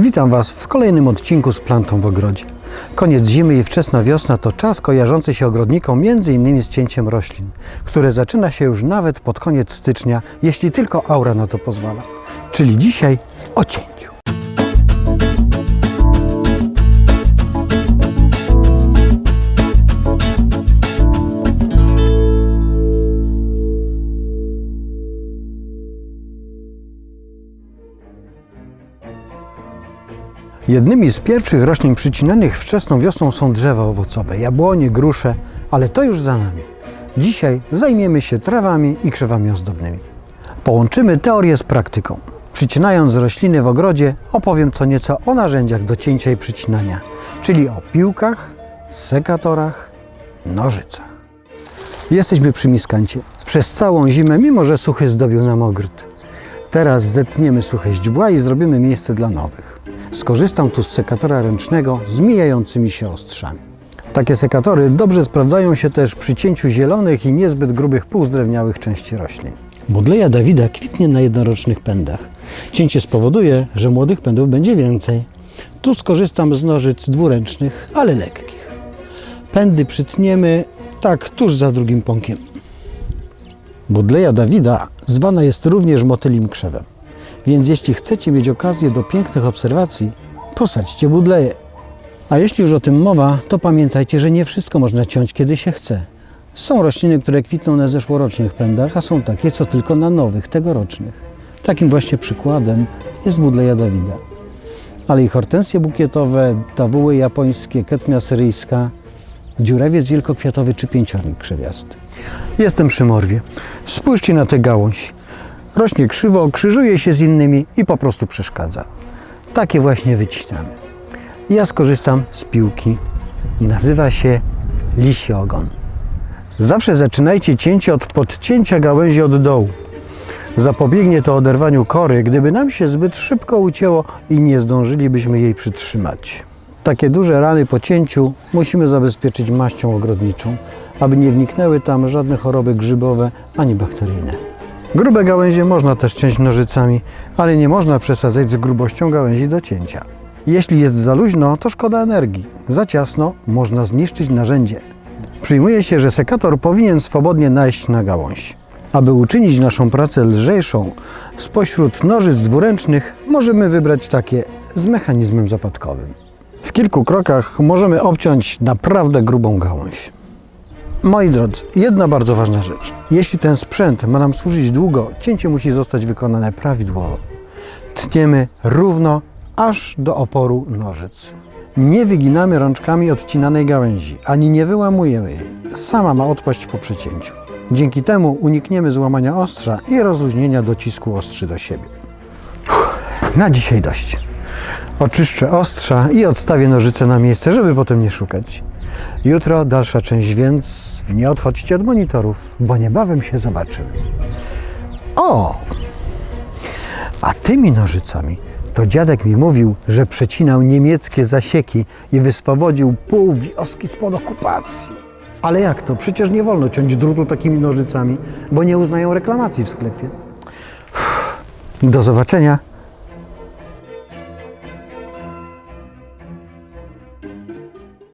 Witam Was w kolejnym odcinku z plantą w ogrodzie. Koniec zimy i wczesna wiosna to czas kojarzący się ogrodnikom m.in. z cięciem roślin, które zaczyna się już nawet pod koniec stycznia, jeśli tylko aura na to pozwala. Czyli dzisiaj o cięciu. Jednymi z pierwszych roślin przycinanych wczesną wiosną są drzewa owocowe, jabłonie, grusze, ale to już za nami. Dzisiaj zajmiemy się trawami i krzewami ozdobnymi. Połączymy teorię z praktyką. Przycinając rośliny w ogrodzie, opowiem co nieco o narzędziach do cięcia i przycinania, czyli o piłkach, sekatorach, nożycach. Jesteśmy przy miskancie. Przez całą zimę, mimo że suchy zdobił nam ogród. Teraz zetniemy suche źdźbła i zrobimy miejsce dla nowych. Skorzystam tu z sekatora ręcznego z mijającymi się ostrzami. Takie sekatory dobrze sprawdzają się też przy cięciu zielonych i niezbyt grubych półzdrewniałych części roślin. Budleja Dawida kwitnie na jednorocznych pędach. Cięcie spowoduje, że młodych pędów będzie więcej. Tu skorzystam z nożyc dwuręcznych, ale lekkich. Pędy przytniemy tak tuż za drugim pąkiem. Budleja Dawida zwana jest również motylim krzewem. Więc jeśli chcecie mieć okazję do pięknych obserwacji, posadźcie budleje. A jeśli już o tym mowa, to pamiętajcie, że nie wszystko można ciąć kiedy się chce. Są rośliny, które kwitną na zeszłorocznych pędach, a są takie, co tylko na nowych, tegorocznych. Takim właśnie przykładem jest budleja Dawida. Ale i hortensje bukietowe, dawuły japońskie, ketmia syryjska, dziurawiec wielkokwiatowy czy pięciornik krzewiasty. Jestem przy morwie. Spójrzcie na tę gałąź. Rośnie krzywo, krzyżuje się z innymi i po prostu przeszkadza. Takie właśnie wycinamy. Ja skorzystam z piłki. Nazywa się lisi ogon. Zawsze zaczynajcie cięcie od podcięcia gałęzi od dołu. Zapobiegnie to oderwaniu kory, gdyby nam się zbyt szybko ucięło i nie zdążylibyśmy jej przytrzymać. Takie duże rany po cięciu musimy zabezpieczyć maścią ogrodniczą, aby nie wniknęły tam żadne choroby grzybowe ani bakteryjne. Grube gałęzie można też ciąć nożycami, ale nie można przesadzać z grubością gałęzi do cięcia. Jeśli jest za luźno, to szkoda energii. Za ciasno można zniszczyć narzędzie. Przyjmuje się, że sekator powinien swobodnie najść na gałąź. Aby uczynić naszą pracę lżejszą, spośród nożyc dwuręcznych możemy wybrać takie z mechanizmem zapadkowym. W kilku krokach możemy obciąć naprawdę grubą gałąź. Moi drodzy, jedna bardzo ważna rzecz. Jeśli ten sprzęt ma nam służyć długo, cięcie musi zostać wykonane prawidłowo. Tniemy równo aż do oporu nożyc. Nie wyginamy rączkami odcinanej gałęzi, ani nie wyłamujemy jej. Sama ma odpaść po przecięciu. Dzięki temu unikniemy złamania ostrza i rozluźnienia docisku ostrzy do siebie. Uff, Na dzisiaj dość. Oczyszczę ostrza i odstawię nożyce na miejsce, żeby potem nie szukać. Jutro dalsza część, więc nie odchodźcie od monitorów, bo niebawem się zobaczymy. O! A tymi nożycami to dziadek mi mówił, że przecinał niemieckie zasieki i wyswobodził pół wioski spod okupacji. Ale jak to? Przecież nie wolno ciąć drutu takimi nożycami, bo nie uznają reklamacji w sklepie. Do zobaczenia.